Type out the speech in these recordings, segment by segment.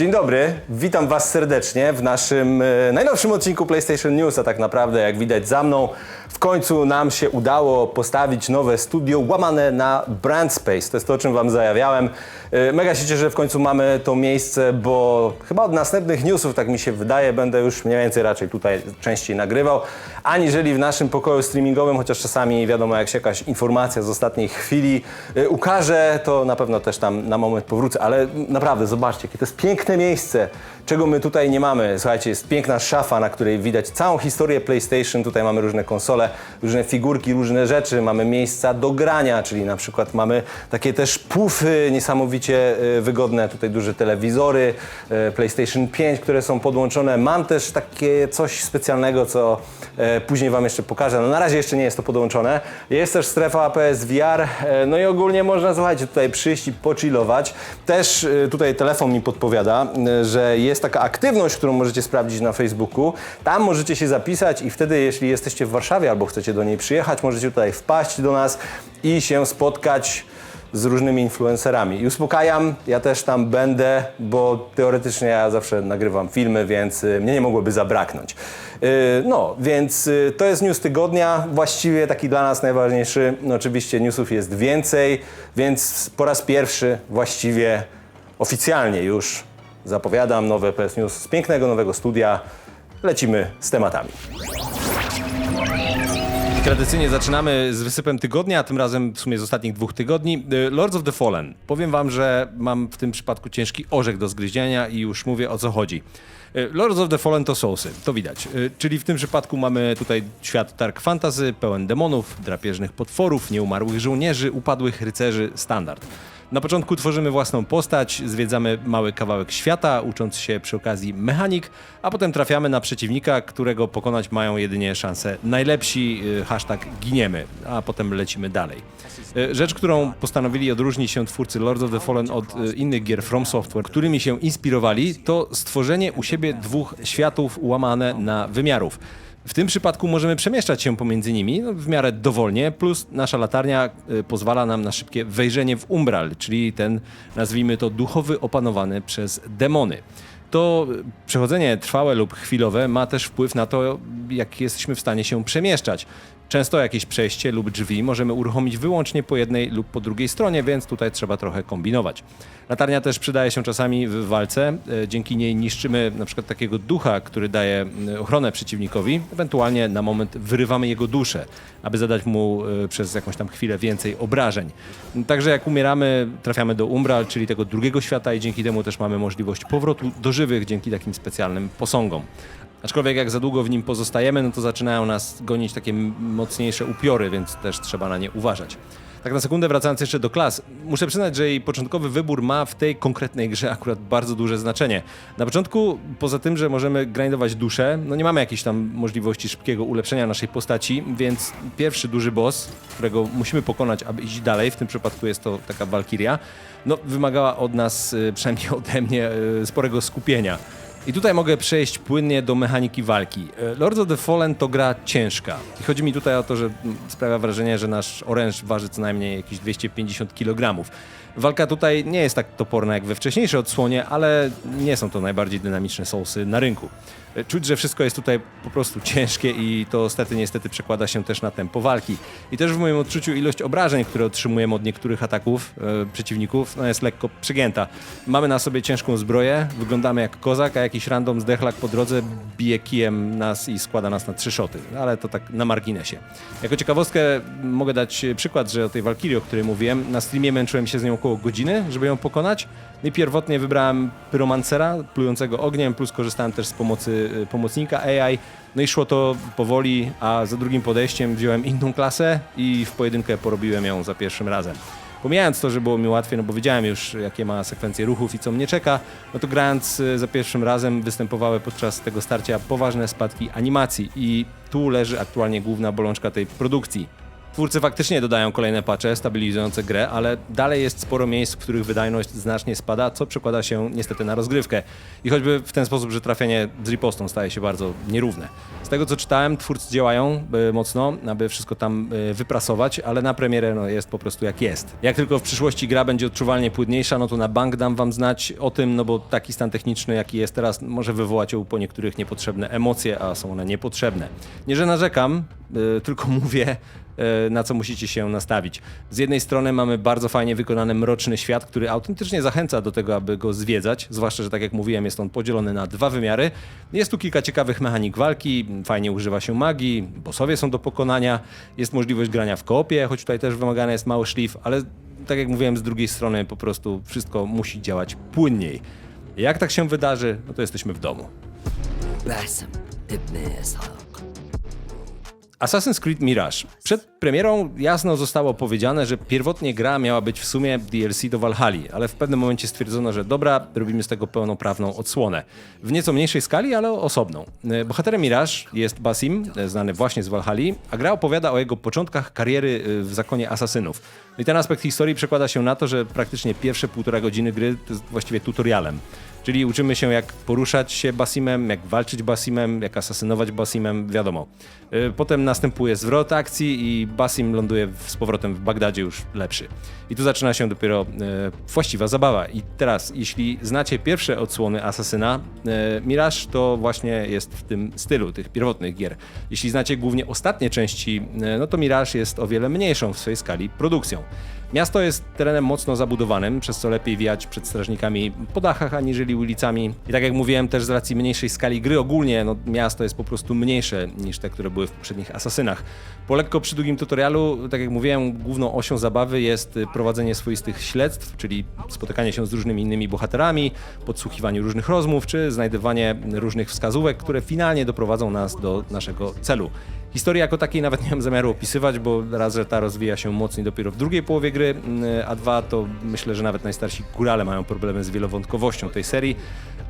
Dzień dobry, witam Was serdecznie w naszym e, najnowszym odcinku PlayStation News, a tak naprawdę, jak widać za mną, w końcu nam się udało postawić nowe studio łamane na Brand Space. To jest to, o czym Wam zajawiałem. E, Mega się cieszę, że w końcu mamy to miejsce, bo chyba od następnych newsów, tak mi się wydaje, będę już mniej więcej raczej tutaj częściej nagrywał, aniżeli w naszym pokoju streamingowym, chociaż czasami wiadomo, jak się jakaś informacja z ostatniej chwili e, ukaże, to na pewno też tam na moment powrócę, ale naprawdę zobaczcie, jakie to jest piękne miejsce, czego my tutaj nie mamy. Słuchajcie, jest piękna szafa, na której widać całą historię PlayStation, tutaj mamy różne konsole, różne figurki, różne rzeczy, mamy miejsca do grania, czyli na przykład mamy takie też pufy niesamowicie e, wygodne, tutaj duże telewizory, e, PlayStation 5, które są podłączone. Mam też takie coś specjalnego, co e, później Wam jeszcze pokażę. No na razie jeszcze nie jest to podłączone. Jest też strefa PSVR, e, no i ogólnie można, słuchajcie, tutaj przyjść i pochillować. Też tutaj telefon mi podpowiada, że jest taka aktywność, którą możecie sprawdzić na Facebooku. Tam możecie się zapisać i wtedy, jeśli jesteście w Warszawie albo chcecie do niej przyjechać, możecie tutaj wpaść do nas i się spotkać z różnymi influencerami. I uspokajam, ja też tam będę, bo teoretycznie ja zawsze nagrywam filmy, więc y, mnie nie mogłoby zabraknąć. Y, No, więc y, to jest news tygodnia, właściwie taki dla nas najważniejszy. No, oczywiście newsów jest więcej, więc po raz pierwszy właściwie oficjalnie już zapowiadam nowe PS News z pięknego nowego studia. Lecimy z tematami. Tradycyjnie zaczynamy z wysypem tygodnia, a tym razem w sumie z ostatnich dwóch tygodni. Y, Lords of the Fallen. Powiem wam, że mam w tym przypadku ciężki orzech do zgryzienia i już mówię o co chodzi. Y, Lords of the Fallen to sousy, to widać. Y, Czyli w tym przypadku mamy tutaj świat dark fantasy, pełen demonów, drapieżnych potworów, nieumarłych żołnierzy, upadłych rycerzy, standard. Na początku tworzymy własną postać, zwiedzamy mały kawałek świata, ucząc się przy okazji mechanik, a potem trafiamy na przeciwnika, którego pokonać mają jedynie szanse najlepsi, y, hashtag giniemy, a potem lecimy dalej. Y, Rzecz, którą postanowili odróżnić się twórcy Lords of the Fallen od y, innych gier From Software, którymi się inspirowali, to stworzenie u siebie dwóch światów łamane na wymiarów. W tym przypadku możemy przemieszczać się pomiędzy nimi no, w miarę dowolnie, plus nasza latarnia y, pozwala nam na szybkie wejrzenie w umbral, czyli ten, nazwijmy to, duchowy opanowany przez demony. To y, przechodzenie trwałe lub chwilowe ma też wpływ na to, jak jesteśmy w stanie się przemieszczać. Często jakieś przejście lub drzwi możemy uruchomić wyłącznie po jednej lub po drugiej stronie, więc tutaj trzeba trochę kombinować. Latarnia też przydaje się czasami w walce. E, Dzięki niej niszczymy na przykład takiego ducha, który daje e, ochronę przeciwnikowi. Ewentualnie na moment wyrywamy jego duszę, aby zadać mu e, przez jakąś tam chwilę więcej obrażeń. Także jak umieramy, trafiamy do Umbral, czyli tego drugiego świata i dzięki temu też mamy możliwość powrotu do żywych dzięki takim specjalnym posągom. Aczkolwiek jak za długo w nim pozostajemy, no to zaczynają nas gonić takie mocniejsze upiory, więc też trzeba na nie uważać. Tak na sekundę wracając jeszcze do klas, muszę przyznać, że jej początkowy wybór ma w tej konkretnej grze akurat bardzo duże znaczenie. Na początku, poza tym, że możemy grindować duszę, no nie mamy jakiejś tam możliwości szybkiego ulepszenia naszej postaci, więc pierwszy duży boss, którego musimy pokonać, aby iść dalej, w tym przypadku jest to taka Valkyria, no wymagała od nas, y, przynajmniej ode mnie, y, sporego skupienia. I tutaj mogę przejść płynnie do mechaniki walki. E, Lords of the Fallen to gra ciężka. I chodzi mi tutaj o to, że sprawia wrażenie, że nasz oręż waży co najmniej jakieś 250 kg. Walka tutaj nie jest tak toporna jak we wcześniejszej odsłonie, ale nie są to najbardziej dynamiczne sousy na rynku. E, Czuć, że wszystko jest tutaj po prostu ciężkie i to stety niestety przekłada się też na tempo walki. I też w moim odczuciu ilość obrażeń, które otrzymujemy od niektórych ataków e, przeciwników, no jest lekko przegięta. Mamy na sobie ciężką zbroję, wyglądamy jak kozak, a jakiś random zdechlak po drodze bije kijem nas i składa nas na trzy szoty. Ale to tak na marginesie. Jako ciekawostkę mogę dać przykład, że o tej Walkirii, o której mówiłem, na streamie męczyłem się z nią około godziny, żeby ją pokonać. No i pierwotnie wybrałem pyromancera, plującego ogniem, plus korzystałem też z pomocy y, pomocnika AI. No i szło to powoli, a za drugim podejściem wziąłem inną klasę i w pojedynkę porobiłem ją za pierwszym razem. Pomijając to, że było mi łatwiej, no bo wiedziałem już, jakie ma sekwencje ruchów i co mnie czeka, no to grając y, za pierwszym razem występowały podczas tego starcia poważne spadki animacji i tu leży aktualnie główna bolączka tej produkcji. Twórcy faktycznie dodają kolejne patche stabilizujące grę, ale dalej jest sporo miejsc, w których wydajność znacznie spada, co przekłada się niestety na rozgrywkę. I choćby w ten sposób, że trafienie z ripostą staje się bardzo nierówne. Z tego co czytałem, twórcy działają e, mocno, aby wszystko tam e, wyprasować, ale na premierę no, jest po prostu jak jest. Jak tylko w przyszłości gra będzie odczuwalnie płynniejsza, no to na bank dam wam znać o tym, no bo taki stan techniczny, jaki jest teraz, może wywołać u po niektórych niepotrzebne emocje, a są one niepotrzebne. Nie, że narzekam, tylko mówię, e, na co musicie się nastawić. Z jednej strony mamy bardzo fajnie wykonany mroczny świat, który autentycznie zachęca do tego, aby go zwiedzać, zwłaszcza, że tak jak mówiłem, jest on podzielony na dwa wymiary. Jest tu kilka ciekawych mechanik walki, fajnie używa się magii, bossowie są do pokonania, jest możliwość grania w koopie, choć tutaj też wymagany jest mały szlif, ale tak jak mówiłem, z drugiej strony po prostu wszystko musi działać płynniej. Jak tak się wydarzy, no to jesteśmy w domu. Basim ibn Ishaq. Assassin's Creed Mirage. Przed premierą jasno zostało powiedziane, że pierwotnie gra miała być w sumie DLC do Valhalla, ale w pewnym momencie stwierdzono, że dobra, robimy z tego pełnoprawną odsłonę. W nieco mniejszej skali, ale osobną. E, Bohaterem Mirage jest Basim, e, znany właśnie z Valhalla, a gra opowiada o jego początkach kariery e, w zakonie asasynów. No I ten aspekt historii przekłada się na to, że praktycznie pierwsze półtora godziny gry jest właściwie tutorialem. Czyli uczymy się, jak poruszać się Basimem, jak walczyć Basimem, jak asasynować Basimem, wiadomo. Y, Potem następuje zwrot akcji i Basim ląduje z powrotem w Bagdadzie już lepszy. I tu zaczyna się dopiero e, właściwa zabawa. I teraz, jeśli znacie pierwsze odsłony Asasyna, e, Mirage to właśnie jest w tym stylu tych pierwotnych gier. Jeśli znacie głównie ostatnie części, no to Mirage jest o wiele mniejszą w swojej skali produkcją. Miasto jest terenem mocno zabudowanym, przez co lepiej wijać przed strażnikami po dachach aniżeli ulicami. I tak jak mówiłem, też z racji mniejszej skali gry ogólnie, no, miasto jest po prostu mniejsze niż te, które były w poprzednich Asasynach. Po lekko przydługim tutorialu, tak jak mówiłem, główną osią zabawy jest y, prowadzenie swoistych śledztw, czyli spotykanie się z różnymi innymi bohaterami, podsłuchiwanie różnych rozmów, czy znajdywanie różnych wskazówek, które finalnie doprowadzą nas do naszego celu. Historii jako takiej nawet nie mam zamiaru opisywać, bo raz, że ta rozwija się mocniej dopiero w drugiej połowie gry, mm, a dwa to myślę, że nawet najstarsi górale mają problemy z wielowątkowością tej serii,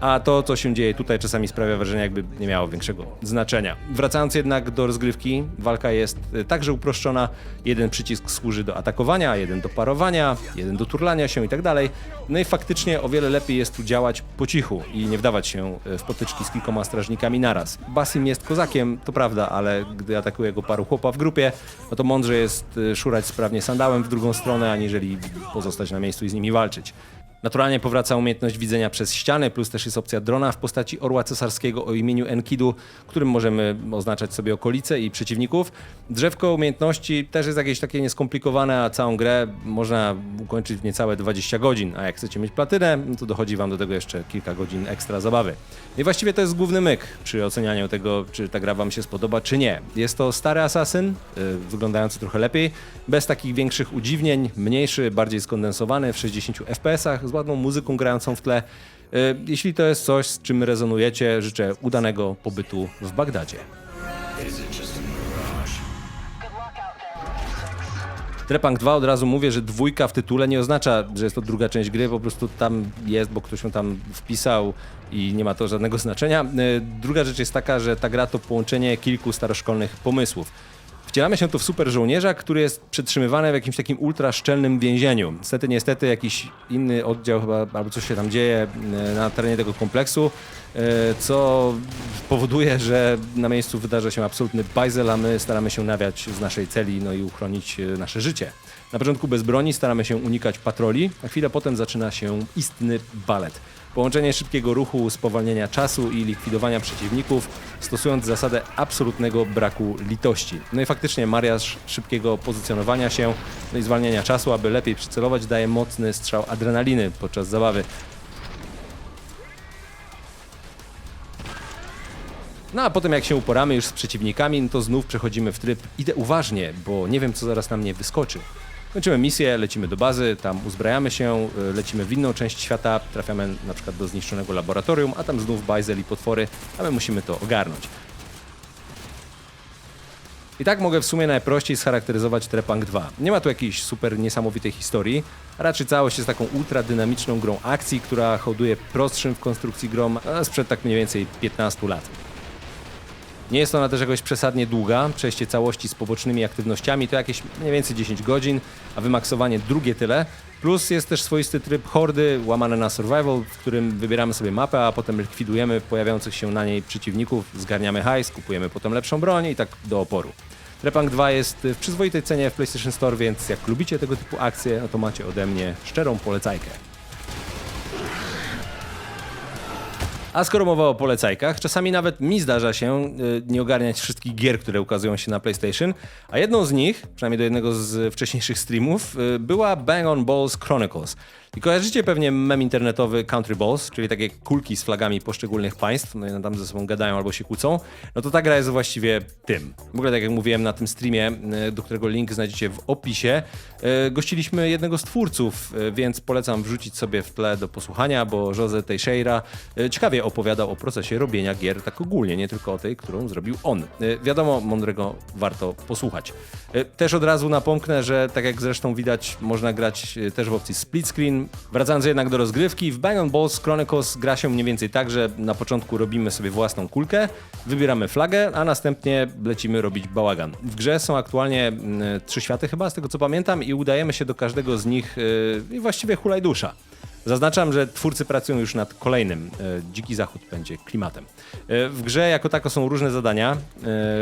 a to, co się dzieje tutaj czasami sprawia wrażenie, jakby nie miało większego znaczenia. Wracając jednak do rozgrywki, walka jest y, także uproszczona. Jeden przycisk służy do atakowania, jeden do parowania, jeden do turlania się i tak. No i faktycznie o wiele lepiej jest tu działać po cichu i nie wdawać się y, w potyczki z kilkoma strażnikami naraz. Basim jest kozakiem, to prawda, ale gdy atakuje go paru chłopa w grupie, no to mądrze jest y, szurać sprawnie sandałem w drugą stronę, aniżeli pozostać na miejscu i z nimi walczyć. Naturalnie powraca umiejętność widzenia przez ściany, plus też jest opcja drona w postaci orła cesarskiego o imieniu Enkidu, którym możemy oznaczać sobie okolice i przeciwników. Drzewko umiejętności też jest jakieś takie nieskomplikowane, a całą grę można ukończyć w niecałe 20 godzin, a jak chcecie mieć platynę, no to dochodzi wam do tego jeszcze kilka godzin ekstra zabawy. I właściwie to jest główny myk przy ocenianiu tego, czy ta gra wam się spodoba, czy nie. Jest to stary asasyn, yy, wyglądający trochę lepiej, bez takich większych udziwnień, mniejszy, bardziej skondensowany w 60 FPS-ach, z ładną muzyką grającą w tle. Yy, Jeśli to jest coś, z czym rezonujecie, życzę udanego pobytu w Bagdadzie. Trepang 2 od razu mówię, że dwójka w tytule nie oznacza, że jest to druga część gry, po prostu tam jest, bo ktoś ją tam wpisał i nie ma to żadnego znaczenia. E, Druga rzecz jest taka, że ta gra to połączenie kilku staroszkolnych pomysłów. Wcielamy się tu w super żołnierza, który jest przetrzymywany w jakimś takim ultra szczelnym więzieniu. Niestety, niestety jakiś inny oddział chyba, albo coś się tam dzieje e, na terenie tego kompleksu, e, co powoduje, że na miejscu wydarza się absolutny bajzel, a my staramy się nawiać z naszej celi no i uchronić e, nasze życie. Na początku bez broni staramy się unikać patroli, a chwilę potem zaczyna się istny balet. Połączenie szybkiego ruchu, spowalnienia czasu i likwidowania przeciwników, stosując zasadę absolutnego braku litości. No i faktycznie mariaż szybkiego pozycjonowania się no i zwalniania czasu, aby lepiej przycelować, daje mocny strzał adrenaliny podczas zabawy. No a potem jak się uporamy już z przeciwnikami, no to znów przechodzimy w tryb idę uważnie, bo nie wiem co zaraz na mnie wyskoczy. Kończymy misję, lecimy do bazy, tam uzbrajamy się, y, lecimy w inną część świata, trafiamy na przykład do zniszczonego laboratorium, a tam znów bajzel i potwory, a my musimy to ogarnąć. I tak mogę w sumie najprościej scharakteryzować Trepang 2. Nie ma tu jakiejś super niesamowitej historii, a raczej całość jest taką ultra dynamiczną grą akcji, która hołduje prostszym w konstrukcji grom sprzed tak mniej więcej 15 lat. Nie jest ona też jakoś przesadnie długa. Przejście całości z pobocznymi aktywnościami to jakieś mniej więcej 10 godzin, a wymaksowanie drugie tyle. Plus jest też swoisty tryb hordy, łamane na survival, w którym wybieramy sobie mapę, a potem likwidujemy pojawiających się na niej przeciwników, zgarniamy hajs, kupujemy potem lepszą broń i tak do oporu. Trepang 2 jest w przyzwoitej cenie w PlayStation Store, więc jak lubicie tego typu akcje, no to macie ode mnie szczerą polecajkę. A skoro mowa o polecajkach, czasami nawet mi zdarza się y, nie ogarniać wszystkich gier, które ukazują się na PlayStation, a jedną z nich, przynajmniej do jednego z wcześniejszych streamów, y, była Bang on Balls Chronicles. I kojarzycie pewnie mem internetowy Country Balls, czyli takie kulki z flagami poszczególnych państw, no i one tam ze sobą gadają albo się kłócą. No to ta gra jest właściwie tym. W ogóle tak jak mówiłem na tym streamie, y, do którego link znajdziecie w opisie, y, gościliśmy jednego z twórców, y, więc polecam wrzucić sobie w tle do posłuchania, bo Jose Teixeira ciekawie opowiadał o procesie robienia gier tak ogólnie, nie tylko o tej, którą zrobił on. Wiadomo, mądrego warto posłuchać. Też od razu napomknę, że tak jak zresztą widać, można grać też w opcji split screen. Wracając jednak do rozgrywki, w Bang Balls Chronicles gra się mniej więcej tak, że na początku robimy sobie własną kulkę, wybieramy flagę, a następnie lecimy robić bałagan. W grze są aktualnie mm, trzy światy chyba, z tego co pamiętam, i udajemy się do każdego z nich y, i właściwie hulaj dusza. Zaznaczam, że twórcy pracują już nad kolejnym. E, Dziki Zachód będzie klimatem. E, W grze jako tako są różne zadania,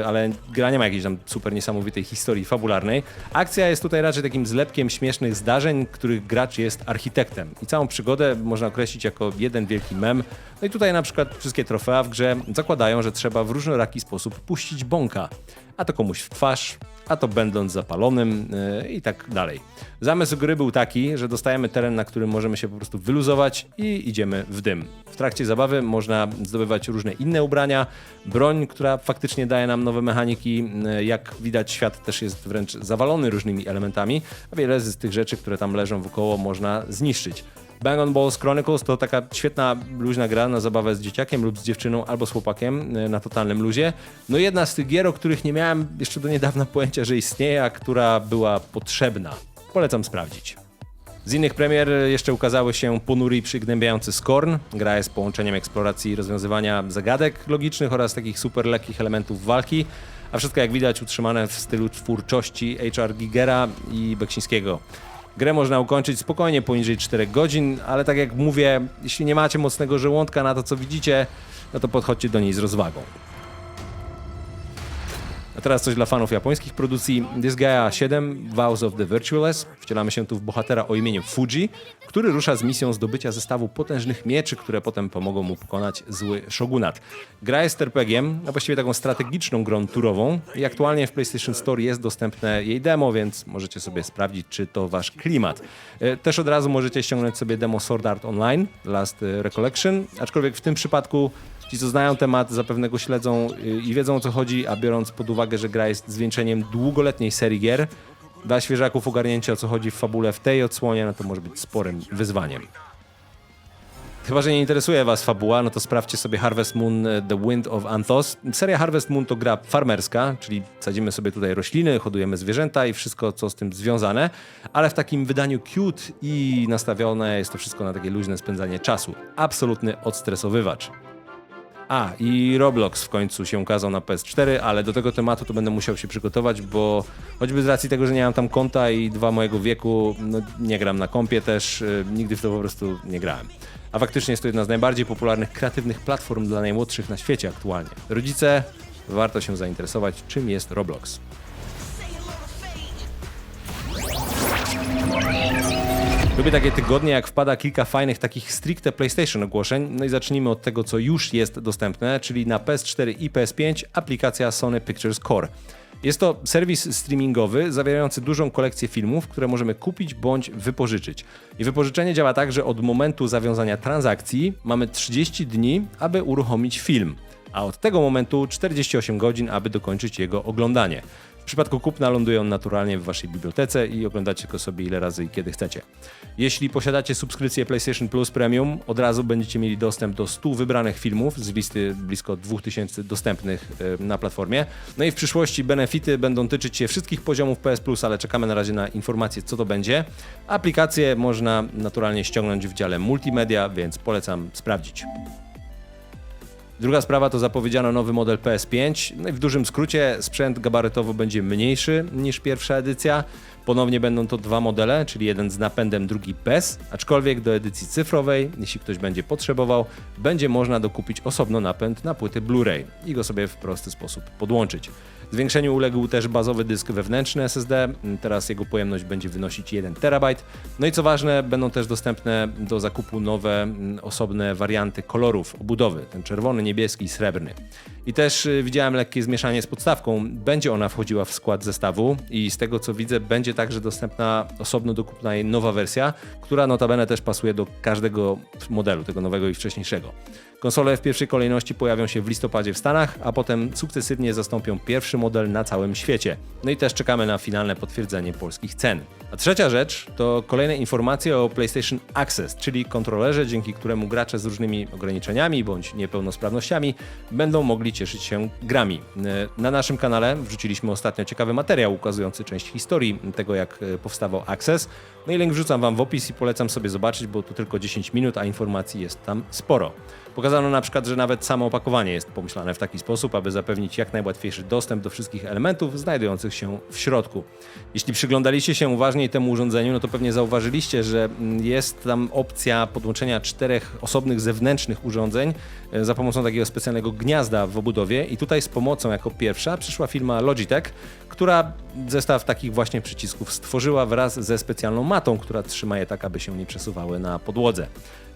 e, ale gra nie ma jakiejś tam super niesamowitej historii fabularnej. Akcja jest tutaj raczej takim zlepkiem śmiesznych zdarzeń, których gracz jest architektem. I całą przygodę można określić jako jeden wielki mem. No i tutaj na przykład wszystkie trofea w grze zakładają, że trzeba w różnoraki sposób puścić bąka. A to komuś w twarz, a to będąc zapalonym yy, i tak dalej. Zamysł gry był taki, że dostajemy teren, na którym możemy się po prostu wyluzować i idziemy w dym. W trakcie zabawy można zdobywać różne inne ubrania, broń, która faktycznie daje nam nowe mechaniki. Yy, Jak widać, świat też jest wręcz zawalony różnymi elementami, a wiele z tych rzeczy, które tam leżą wokoło, można zniszczyć. Bang on Balls Chronicles to taka świetna, luźna gra na zabawę z dzieciakiem lub z dziewczyną albo z chłopakiem y, na totalnym luzie. No jedna z tych gier, o których nie miałem jeszcze do niedawna pojęcia, że istnieje, a która była potrzebna. Polecam sprawdzić. Z innych premier jeszcze ukazały się ponury i przygnębiający Scorn. Gra jest połączeniem eksploracji i rozwiązywania zagadek logicznych oraz takich super lekkich elementów walki, a wszystko jak widać utrzymane w stylu twórczości H.R. Gigera i Beksińskiego. Grę można ukończyć spokojnie poniżej 4 godzin, ale tak jak mówię, jeśli nie macie mocnego żołądka na to, co widzicie, no to podchodźcie do niej z rozwagą. A teraz coś dla fanów japońskich produkcji. Disgaea 7 Vows of the Virtueless. Wcielamy się tu w bohatera o imieniu Fuji, który rusza z misją zdobycia zestawu potężnych mieczy, które potem pomogą mu pokonać zły shogunat. Gra jest RPG-iem, a właściwie taką strategiczną grą turową i aktualnie w PlayStation Store jest dostępne jej demo, więc możecie sobie sprawdzić, czy to wasz klimat. E, Też od razu możecie ściągnąć sobie demo Sword Art Online, Last Recollection, aczkolwiek w tym przypadku Ci, co znają temat, zapewne go śledzą y, i wiedzą o co chodzi, a biorąc pod uwagę, że gra jest zwieńczeniem długoletniej serii gier, dla świeżaków ogarnięcie o co chodzi w fabule w tej odsłonie, no to może być sporym wyzwaniem. Chyba, że nie interesuje Was fabuła, no to sprawdźcie sobie Harvest Moon e, The Wind of Anthos. Seria Harvest Moon to gra farmerska, czyli sadzimy sobie tutaj rośliny, hodujemy zwierzęta i wszystko, co z tym związane, ale w takim wydaniu cute i nastawione jest to wszystko na takie luźne spędzanie czasu. Absolutny odstresowywacz. A, i Roblox w końcu się ukazał na PS4, ale do tego tematu to będę musiał się przygotować, bo choćby z racji tego, że nie mam tam konta i dwa mojego wieku, no nie gram na kompie też, y, nigdy w to po prostu nie grałem. A faktycznie jest to jedna z najbardziej popularnych kreatywnych platform dla najmłodszych na świecie aktualnie. Rodzice, warto się zainteresować, czym jest Roblox. Lubię takie tygodnie, jak wpada kilka fajnych takich stricte PlayStation ogłoszeń. No i zacznijmy od tego, co już jest dostępne, czyli na PS4 i PS5 aplikacja Sony Pictures Core. Jest to serwis streamingowy zawierający dużą kolekcję filmów, które możemy kupić bądź wypożyczyć. I wypożyczenie działa tak, że od momentu zawiązania transakcji mamy 30 dni, aby uruchomić film, a od tego momentu 48 godzin, aby dokończyć jego oglądanie. Przypadku kupna ląduje on naturalnie w waszej bibliotece i oglądacie go sobie ile razy i kiedy chcecie. Jeśli posiadacie subskrypcję PlayStation Plus Premium, od razu będziecie mieli dostęp do 100 wybranych filmów z listy blisko 2000 dostępnych e, na platformie. No i w przyszłości benefity będą tyczyć się wszystkich poziomów PS Plus, ale czekamy na razie na informacje, co to będzie. Aplikację można naturalnie ściągnąć w dziale multimedia, więc polecam sprawdzić. Druga sprawa to zapowiedziano nowy model PS5. No i w dużym skrócie sprzęt gabarytowo będzie mniejszy niż pierwsza edycja. Ponownie będą to dwa modele, czyli jeden z napędem, drugi bez, aczkolwiek do edycji cyfrowej, jeśli ktoś będzie potrzebował, będzie można dokupić osobno napęd na płyty Blu-ray i go sobie w prosty sposób podłączyć. Zwiększeniu uległ też bazowy dysk wewnętrzny SSD, teraz jego pojemność będzie wynosić 1 TB. No i co ważne, będą też dostępne do zakupu nowe mm, osobne warianty kolorów obudowy, ten czerwony, niebieski i srebrny. I też y, widziałem lekkie zmieszanie z podstawką. Będzie ona wchodziła w skład zestawu i z tego co widzę, będzie także dostępna osobno dokupna jej nowa wersja, która notabene też pasuje do każdego modelu, tego nowego i wcześniejszego. Konsole w pierwszej kolejności pojawią się w listopadzie w Stanach, a potem sukcesywnie zastąpią pierwszy model na całym świecie. No i też czekamy na finalne potwierdzenie polskich cen. A trzecia rzecz to kolejne informacje o PlayStation Access, czyli kontrolerze, dzięki któremu gracze z różnymi ograniczeniami bądź niepełnosprawnościami będą mogli cieszyć się grami. E, Na naszym kanale wrzuciliśmy ostatnio ciekawy materiał ukazujący część historii tego, jak e, powstawał Access. No i link wrzucam Wam w opis i polecam sobie zobaczyć, bo tu tylko 10 minut, a informacji jest tam sporo. Pokazano na przykład, że nawet samo opakowanie jest pomyślane w taki sposób, aby zapewnić jak najłatwiejszy dostęp do wszystkich elementów znajdujących się w środku. Jeśli przyglądaliście się uważniej temu urządzeniu, no to pewnie zauważyliście, że mm, jest tam opcja podłączenia czterech osobnych zewnętrznych urządzeń e, za pomocą takiego specjalnego gniazda w obudowie i tutaj z pomocą jako pierwsza przyszła firma Logitech, która zestaw takich właśnie przycisków stworzyła wraz ze specjalną matą, która trzyma je tak, aby się nie przesuwały na podłodze.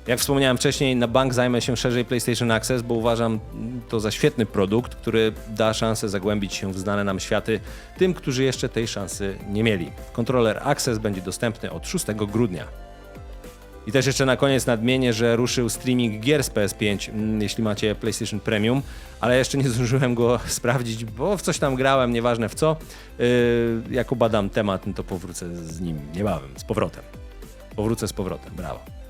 Jak wspomniałem wcześniej, na bank zajmę się szerzej PlayStation Access, bo uważam to za świetny produkt, który da szansę zagłębić się w znane nam światy tym, którzy jeszcze tej szansy nie mieli. Kontroler Access będzie dostępny od 6 grudnia. I też jeszcze na koniec nadmienię, że ruszył streaming gier z PS5, mm, jeśli macie PlayStation Premium, ale jeszcze nie zdążyłem go sprawdzić, bo w coś tam grałem, nieważne w co. Yy, jak obadam temat, no to powrócę z nim niebawem, z powrotem. Powrócę z powrotem, brawo.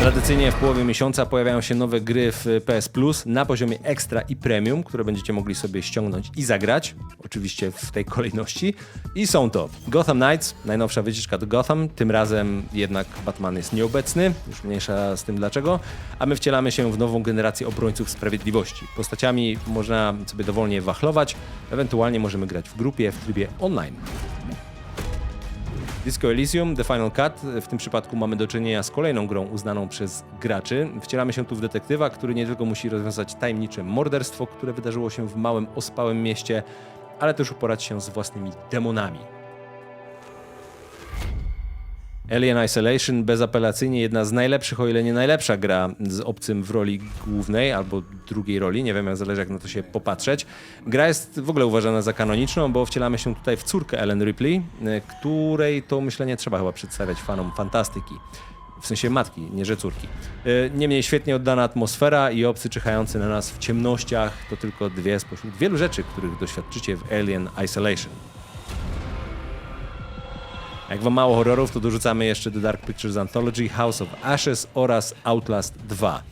Tradycyjnie w połowie miesiąca pojawiają się nowe gry w PS Plus na poziomie Extra i Premium, które będziecie mogli sobie ściągnąć i zagrać. Oczywiście w tej kolejności. I są to Gotham Knights, najnowsza wycieczka do Gotham. Tym razem jednak Batman jest nieobecny, już mniejsza z tym dlaczego. A my wcielamy się w nową generację obrońców sprawiedliwości. Postaciami można sobie dowolnie wachlować, ewentualnie możemy grać w grupie w trybie online. Disco Elysium, The Final Cut. W tym przypadku mamy do czynienia z kolejną grą uznaną przez graczy. Wcielamy się tu w detektywa, który nie tylko musi rozwiązać tajemnicze morderstwo, które wydarzyło się w małym, ospałym mieście, ale też uporać się z własnymi demonami. Alien Isolation bezapelacyjnie jedna z najlepszych, o ile nie najlepsza gra z obcym w roli głównej albo drugiej roli, nie wiem, jak zależy jak na to się popatrzeć. Gra jest w ogóle uważana za kanoniczną, bo wcielamy się tutaj w córkę Ellen Ripley, y, której to myślenie trzeba chyba przedstawiać fanom fantastyki. W sensie matki, nie że córki. Y, Niemniej świetnie oddana atmosfera i obcy czyhający na nas w ciemnościach to tylko dwie spośród wielu rzeczy, których doświadczycie w Alien Isolation. Jak wam mało horrorów, to dorzucamy jeszcze do Dark Pictures Anthology, House of Ashes oraz Outlast 2.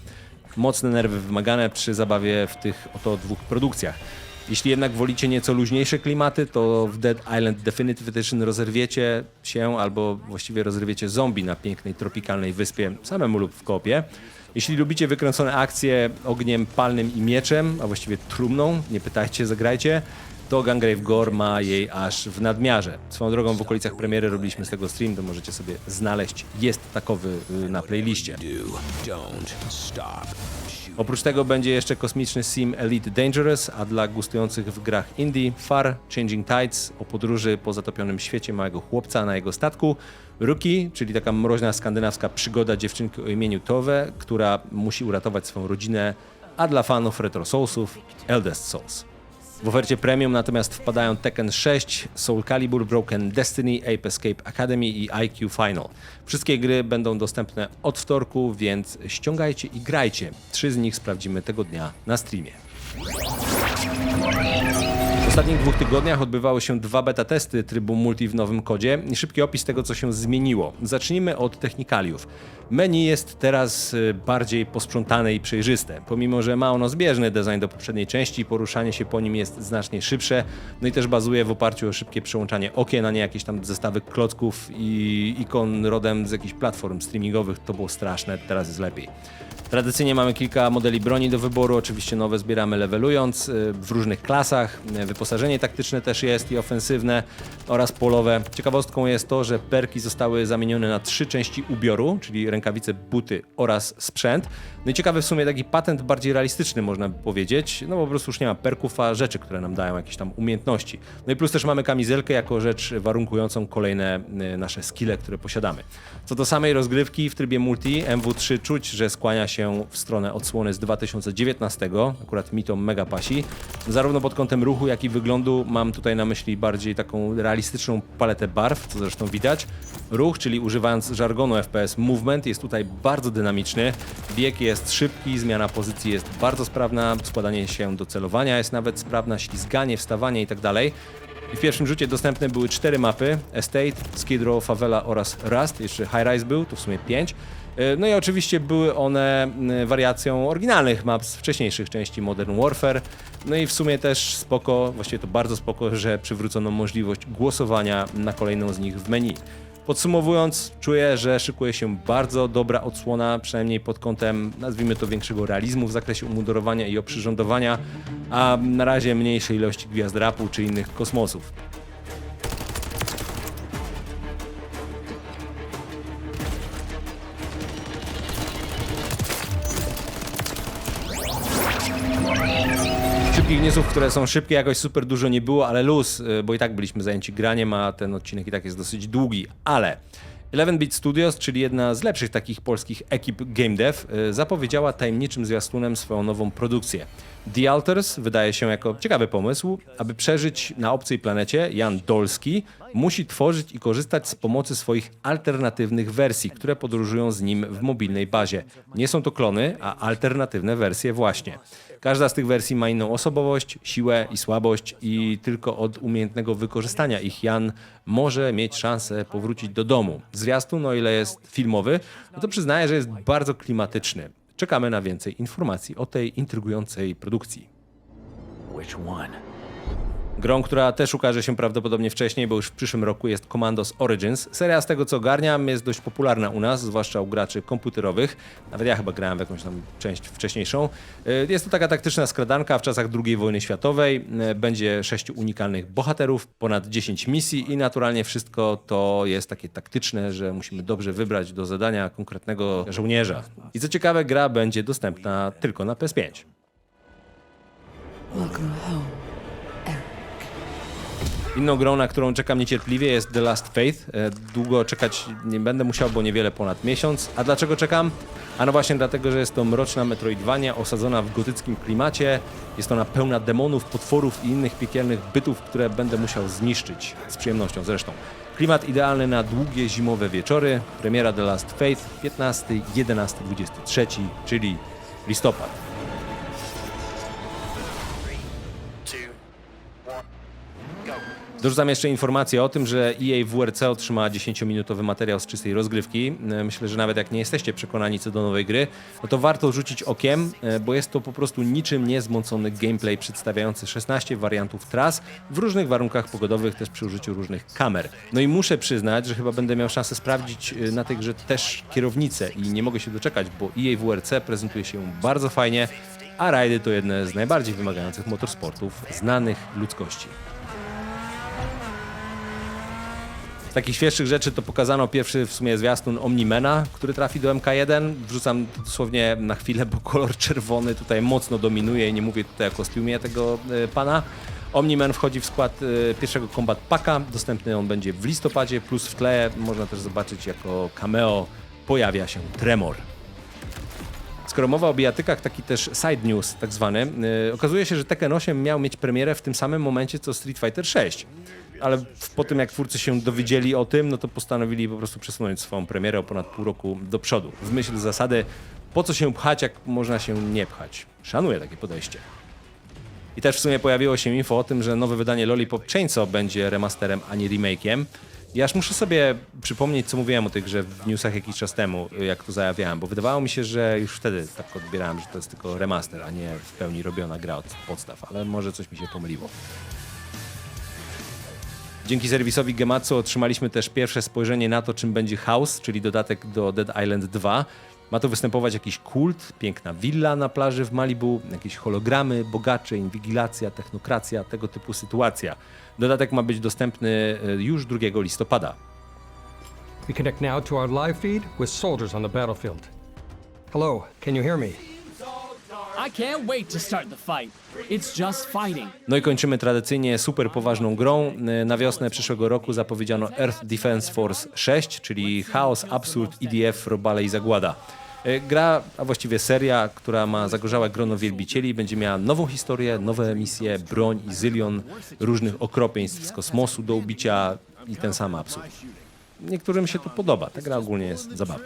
Mocne nerwy wymagane przy zabawie w tych oto dwóch produkcjach. Jeśli jednak wolicie nieco luźniejsze klimaty, to w Dead Island Definitive Edition rozerwiecie się albo właściwie rozerwiecie zombie na pięknej tropikalnej wyspie samemu lub w kopie. Jeśli lubicie wykręcone akcje ogniem palnym i mieczem, a właściwie trumną, nie pytajcie, zagrajcie, to Gangrave Gore ma jej aż w nadmiarze. Swoją drogą w okolicach premiery robiliśmy z tego stream, to możecie sobie znaleźć. Jest takowy y, na playliście. Oprócz tego będzie jeszcze kosmiczny sim Elite Dangerous, a dla gustujących w grach indie Far Changing Tides o podróży po zatopionym świecie małego chłopca na jego statku. Rookie, czyli taka mroźna skandynawska przygoda dziewczynki o imieniu Tove, która musi uratować swoją rodzinę, a dla fanów Retro Soulsów Eldest Souls. W ofercie premium natomiast wpadają Tekken 6, Soul Calibur, Broken Destiny, Ape Escape Academy i IQ Final. Wszystkie gry będą dostępne od wtorku, więc ściągajcie i grajcie. Trzy z nich sprawdzimy tego dnia na streamie. ostatnich dwóch tygodniach odbywały się dwa beta testy trybu multi w nowym kodzie i szybki opis tego, co się zmieniło. Zacznijmy od technikaliów. Menu jest teraz y, bardziej posprzątane i przejrzyste. Pomimo, że ma ono zbieżny design do poprzedniej części, poruszanie się po nim jest znacznie szybsze, no i też bazuje w oparciu o szybkie przełączanie okien, a nie jakieś tam zestawy klocków i ikon rodem z jakichś platform streamingowych. To było straszne, teraz jest lepiej. Tradycyjnie mamy kilka modeli broni do wyboru, oczywiście nowe zbieramy levelując y, w różnych klasach. Y, Wyposażenie taktyczne też jest i ofensywne oraz polowe. Ciekawostką jest to, że perki zostały zamienione na trzy części ubioru, czyli rękawice, buty oraz sprzęt. No i ciekawy w sumie taki patent bardziej realistyczny można by powiedzieć, no bo po prostu już nie ma perków, a rzeczy, które nam dają jakieś tam umiejętności. No i plus też mamy kamizelkę jako rzecz warunkującą kolejne y, nasze skille, które posiadamy. Co do samej rozgrywki w trybie multi, MW3 czuć, że skłania się w stronę odsłony z 2019, akurat mi to mega pasi. Zarówno pod kątem ruchu, jak i wyglądu mam tutaj na myśli bardziej taką realistyczną paletę barw, co zresztą widać. Ruch, czyli używając żargonu FPS, movement jest tutaj bardzo dynamiczny, bieg jest szybki, zmiana pozycji jest bardzo sprawna, składanie się do celowania jest nawet sprawna, ślizganie, wstawanie itd. I W pierwszym rzucie dostępne były cztery mapy: Estate, Skid Row, Favela oraz Rust. Jeszcze High Rise był, to w sumie pięć. E, No i oczywiście były one wariacją oryginalnych map z wcześniejszych części Modern Warfare. No i w sumie też spoko, właściwie to bardzo spoko, że przywrócono możliwość głosowania na kolejną z nich w menu. Podsumowując, czuję, że szykuje się bardzo dobra odsłona, przynajmniej pod kątem, nazwijmy to, większego realizmu w zakresie umundurowania i oprzyrządowania, a na razie mniejszej ilości gwiazd rapu czy innych kosmosów. Newsów, które są szybkie, jakoś super dużo nie było, ale luz, y, bo i tak byliśmy zajęci graniem, a ten odcinek i tak jest dosyć długi. Ale 11-Bit Studios, czyli jedna z lepszych takich polskich ekip game dev, y, zapowiedziała tajemniczym zwiastunem swoją nową produkcję. The Alters wydaje się jako ciekawy pomysł. Aby przeżyć na obcej planecie, Jan Dolski musi tworzyć i korzystać z pomocy swoich alternatywnych wersji, które podróżują z nim w mobilnej bazie. Nie są to klony, a alternatywne wersje właśnie. Każda z tych wersji ma inną osobowość, siłę i słabość i tylko od umiejętnego wykorzystania ich Jan może mieć szansę powrócić do domu. Zwiastun, o ile jest filmowy, no to przyznaję, że jest bardzo klimatyczny. Czekamy na więcej informacji o tej intrygującej produkcji. Which one? Grą, która też ukaże się prawdopodobnie wcześniej, bo już w przyszłym roku jest Commandos Origins. Seria z tego co ogarniam jest dość popularna u nas, zwłaszcza u graczy komputerowych. Nawet ja chyba grałem w jakąś tam część wcześniejszą. Y, Jest to taka taktyczna skradanka w czasach II wojny światowej. Y, Będzie sześciu unikalnych bohaterów, ponad 10 misji i naturalnie wszystko to jest takie taktyczne, że musimy dobrze wybrać do zadania konkretnego żołnierza. I co ciekawe, gra będzie dostępna tylko na PS5. Welcome home. Inną grą, na którą czekam niecierpliwie jest The Last Faith. E, Długo czekać nie będę musiał, bo niewiele ponad miesiąc. A dlaczego czekam? A no właśnie dlatego, że jest to mroczna Metroidvania osadzona w gotyckim klimacie. Jest ona pełna demonów, potworów i innych piekielnych bytów, które będę musiał zniszczyć. Z przyjemnością zresztą. Klimat idealny na długie zimowe wieczory. Premiera The Last Faith 15, 11, 23, czyli listopad. Dorzucam jeszcze informację o tym, że EA WRC otrzymała 10-minutowy materiał z czystej rozgrywki. E, Myślę, że nawet jak nie jesteście przekonani co do nowej gry, no to warto rzucić okiem, e, bo jest to po prostu niczym niezmącony gameplay przedstawiający 16 wariantów tras w różnych warunkach pogodowych, też przy użyciu różnych kamer. No i muszę przyznać, że chyba będę miał szansę sprawdzić e, na tej grze też kierownicę i nie mogę się doczekać, bo EA WRC prezentuje się bardzo fajnie, a rajdy to jedne z najbardziej wymagających motorsportów znanych ludzkości. Z takich świeższych rzeczy to pokazano pierwszy w sumie zwiastun Omnimena, który trafi do MK1. Wrzucam dosłownie na chwilę, bo kolor czerwony tutaj mocno dominuje i nie mówię tutaj o kostiumie tego e, pana. Omniman wchodzi w skład e, pierwszego Combat Packa. Dostępny on będzie w listopadzie, plus w tle można też zobaczyć jako cameo pojawia się Tremor. Skoro mowa o bijatykach, taki też side news tak zwany, yy, okazuje się, że Tekken 8 miał mieć premierę w tym samym momencie co Street Fighter 6. Ale po tym jak twórcy się dowiedzieli o tym, no to postanowili po prostu przesunąć swoją premierę o ponad pół roku do przodu. W myśl zasady, po co się pchać, jak można się nie pchać. Szanuję takie podejście. I też w sumie pojawiło się info o tym, że nowe wydanie Lollipop Chainsaw będzie remasterem, a nie remake'iem. Ja aż muszę sobie przypomnieć, co mówiłem o tej grze w newsach jakiś czas temu, jak to zajawiałem, bo wydawało mi się, że już wtedy tak odbierałem, że to jest tylko remaster, a nie w pełni robiona gra od podstaw, ale może coś mi się pomyliło. Dzięki serwisowi Gematsu otrzymaliśmy też pierwsze spojrzenie na to, czym będzie House, czyli dodatek do Dead Island 2. Ma tu występować jakiś kult, piękna willa na plaży w Malibu, jakieś hologramy, bogacze, inwigilacja, technokracja, tego typu sytuacja. Dodatek ma być dostępny e, już 2 listopada. We connect now to our live feed with soldiers on the battlefield. Hello, can you hear me? No i kończymy tradycyjnie super poważną grą. E, Na wiosnę przyszłego roku zapowiedziano Earth Defense Force 6, czyli Chaos, Absurd, EDF, Robale i Zagłada. E, Gra, a właściwie seria, która ma zagorzałe grono wielbicieli, będzie miała nową historię, nowe misje, broń i zylion różnych okropieństw z kosmosu do ubicia i ten sam absurd. Niektórym się to podoba. Ta gra ogólnie jest zabawna.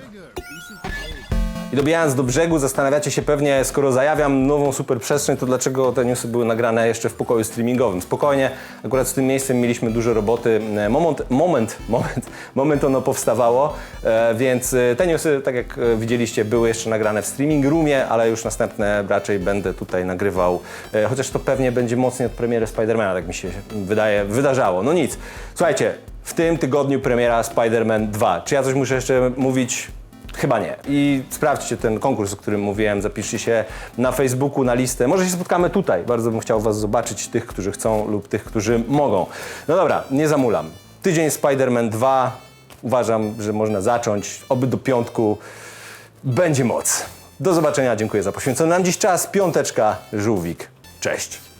I dobijając do brzegu, zastanawiacie się pewnie, skoro zajawiam nową super przestrzeń, to dlaczego te newsy były nagrane jeszcze w pokoju streamingowym? Spokojnie, akurat z tym miejscem mieliśmy dużo roboty. E, Moment, moment, moment, moment ono powstawało, e, więc e, te newsy, tak jak widzieliście, były jeszcze nagrane w streaming roomie, ale już następne raczej będę tutaj nagrywał, chociaż to pewnie będzie mocniej od premiery Spidermana, tak mi się wydaje, wydarzało. No nic, słuchajcie, w tym tygodniu premiera Spider-Man 2. Czy ja coś muszę jeszcze mówić? Chyba nie. I sprawdźcie ten konkurs, o którym mówiłem, zapiszcie się na Facebooku, na listę. Może się spotkamy tutaj. Bardzo bym chciał Was zobaczyć, tych, którzy chcą lub tych, którzy mogą. No dobra, nie zamulam. Tydzień Spider-Man 2. Uważam, że można zacząć. Oby do piątku będzie moc. Do zobaczenia, dziękuję za poświęcony nam dziś czas. Piąteczka, żółwik. Cześć.